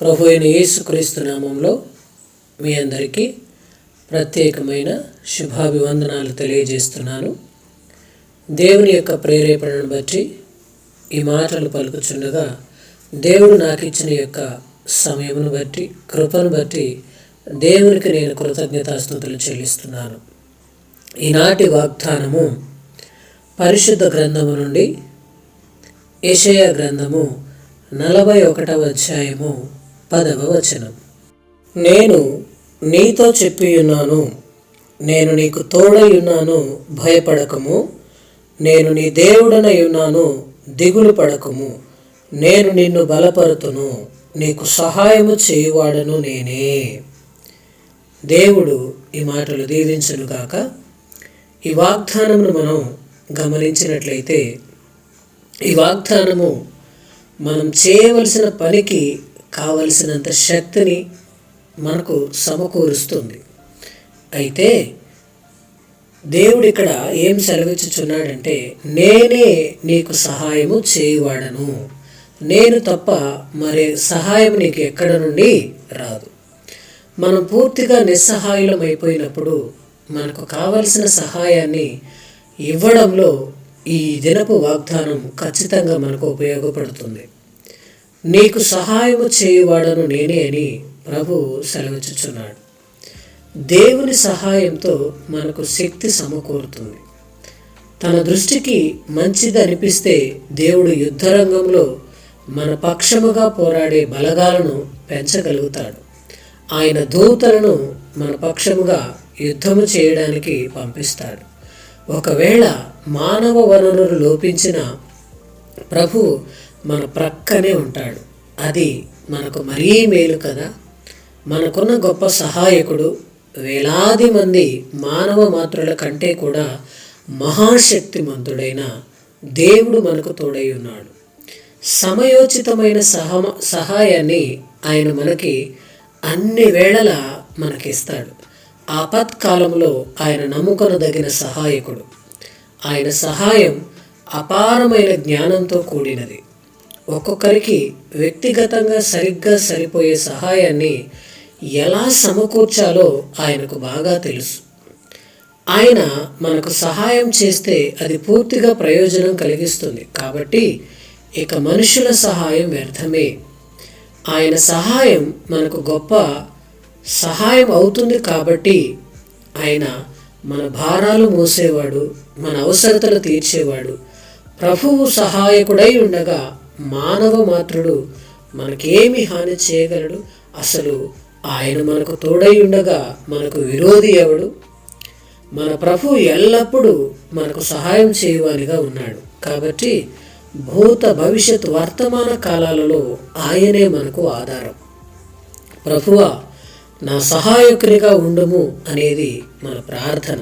ప్రభు అయిన యేసుక్రీస్తు నామంలో మీ అందరికీ ప్రత్యేకమైన శుభాభివందనాలు తెలియజేస్తున్నాను. దేవుని యొక్క ప్రేరేపణను బట్టి ఈ మాటలు పలుకుచుండగా దేవుడు నాకు ఇచ్చిన యొక్క సమయమును బట్టి కృపను బట్టి దేవునికి నేను కృతజ్ఞతాస్థుతులు చెల్లిస్తున్నాను. ఈనాటి వాగ్దానము పరిశుద్ధ గ్రంథము నుండి యెషయా గ్రంథము నలభై ఒకటవ అధ్యాయము పదవ వచనం. నేను నీతో చెప్పి ఉన్నాను నేను నీకు తోడై ఉన్నాను భయపడకము. నేను నీ దేవుడనై ఉన్నాను దిగులు పడకము. నేను నిన్ను బలపరుతును నీకు సహాయము చేయువాడను నేనే. దేవుడు ఈ మాటలు దీవించను కాక ఈ వాగ్దానమును మనం గమనించినట్లయితే ఈ వాగ్దానము మనం చేయవలసిన పనికి కావలసినంత శక్తిని మనకు సమకూరుస్తుంది. అయితే దేవుడు ఇక్కడ ఏం సెలవిచ్చుచున్నాడంటే నేనే నీకు సహాయము చేయవాడను. నేను తప్ప మరే సహాయం నీకు ఎక్కడ నుండి రాదు. మనం పూర్తిగా నిస్సహాయులం అయిపోయినప్పుడు మనకు కావలసిన సహాయాన్ని ఇవ్వడంలో ఈ దినపు వాగ్దానం ఖచ్చితంగా మనకు ఉపయోగపడుతుంది. నీకు సహాయము చేయువాడను నేనే అని ప్రభు సెలవిచ్చుచున్నాడు. దేవుని సహాయంతో మనకు శక్తి సమకూరుతుంది. తన దృష్టికి మంచిది అనిపిస్తే దేవుడు యుద్ధరంగంలో మన పక్షముగా పోరాడే బలగాలను పెంచగలుగుతాడు. ఆయన దూతలను మన పక్షముగా యుద్ధము చేయడానికి పంపిస్తాడు. ఒకవేళ మానవ వనరులు లోపించిన ప్రభు మన ప్రక్కనే ఉంటాడు. అది మనకు మరీ మేలు కదా. మనకున్న గొప్ప సహాయకుడు వేలాది మంది మానవ మాత్రుల కంటే కూడా మహాశక్తిమంతుడైన దేవుడు మనకు తోడై ఉన్నాడు. సమయోచితమైన సహ సహాయాన్ని ఆయన మనకి అన్ని వేళలా మనకిస్తాడు. ఆపత్కాలంలో ఆయన నమ్ముకొనదగిన సహాయకుడు. ఆయన సహాయం అపారమైన జ్ఞానంతో కూడినది. ఒక్కొక్కరికి వ్యక్తిగతంగా సరిగ్గా సరిపోయే సహాయాన్ని ఎలా సమకూర్చాలో ఆయనకు బాగా తెలుసు. ఆయన మనకు సహాయం చేస్తే అది పూర్తిగా ప్రయోజనం కలిగిస్తుంది. కాబట్టి ఇక మనుషుల సహాయం వ్యర్థమే. ఆయన సహాయం మనకు గొప్ప సహాయం అవుతుంది కాబట్టి ఆయన మన భారాలు మోసేవాడు మన అవసరతలు తీర్చేవాడు. ప్రభువు సహాయకుడై ఉండగా మానవ మాత్రుడు మనకేమి హాని చేయగలడు? అసలు ఆయన మనకు తోడై ఉండగా మనకు విరోధి ఎవడు? మన ప్రభు ఎల్లప్పుడూ మనకు సహాయం చేయువానిగా ఉన్నాడు. కాబట్టి భూత భవిష్యత్ వర్తమాన కాలాలలో ఆయనే మనకు ఆధారం. ప్రభువా నా సహాయకునిగా ఉండము అనేది మన ప్రార్థన.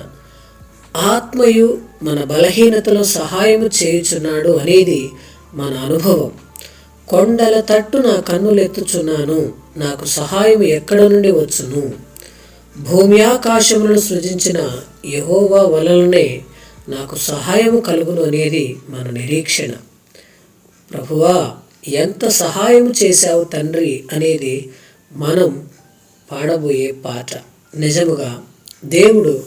ఆత్మయు మన బలహీనతలో సహాయము చేయుచున్నాడు అనేది మన అనుభవం. కొండల తట్టు నా కన్నులెత్తుచున్నాను నాకు సహాయం ఎక్కడ నుండి వచ్చును? భూమి ఆకాశములను సృజించిన యహోవా వలననే నాకు సహాయం కలుగును అనేది మన నిరీక్షణ. ప్రభువా ఎంత సహాయం చేశావు తండ్రి అనేది మనం పాడబోయే పాట. నిజముగా దేవుడు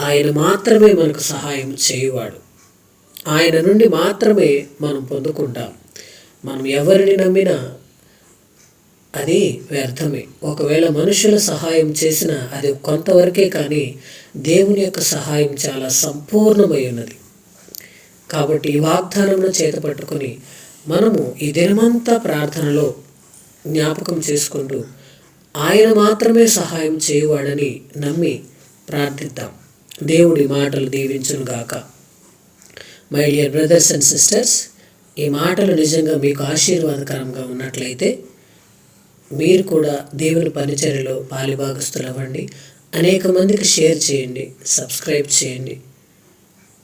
ఆయన మాత్రమే మనకు సహాయం చేయువాడు. ఆయన నుండి మాత్రమే మనం పొందుకుంటాం. మనం ఎవరిని నమ్మినా అది వ్యర్థమే. ఒకవేళ మనుషుల సహాయం చేసినా అది కొంతవరకే కానీ దేవుని యొక్క సహాయం చాలా సంపూర్ణమై ఉన్నది. కాబట్టి ఈ వాగ్దానంలో చేతపట్టుకొని మనము ఈ దినమంతా ప్రార్థనలో జ్ఞాపకం చేసుకుంటూ ఆయన మాత్రమే సహాయం చేయువాడని నమ్మి ప్రార్థిద్దాం. దేవుడి మాటలు దీవించునుగాక. గాక my dear brothers and sisters ఈ మాటలు నిజంగా మీకు ఆశీర్వాదకరంగా ఉన్నట్లయితే మీరు కూడా దేవుని పరిచర్యలో పాలిభాగస్తులు అవ్వండి అనేక మందికి షేర్ చేయండి సబ్స్క్రైబ్ చేయండి.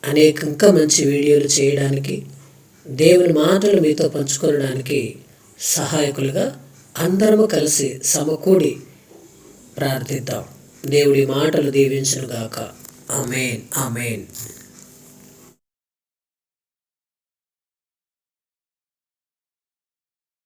అనేక ఇంకా మంచి వీడియోలు చేయడానికి దేవుని మాటలు మీతో పంచుకోవడానికి సహాయకులుగా అందరము కలిసి సమకూడి ప్రార్థిద్దాం. దేవుడి మాటలు దీవించునుగాక. Amen amen.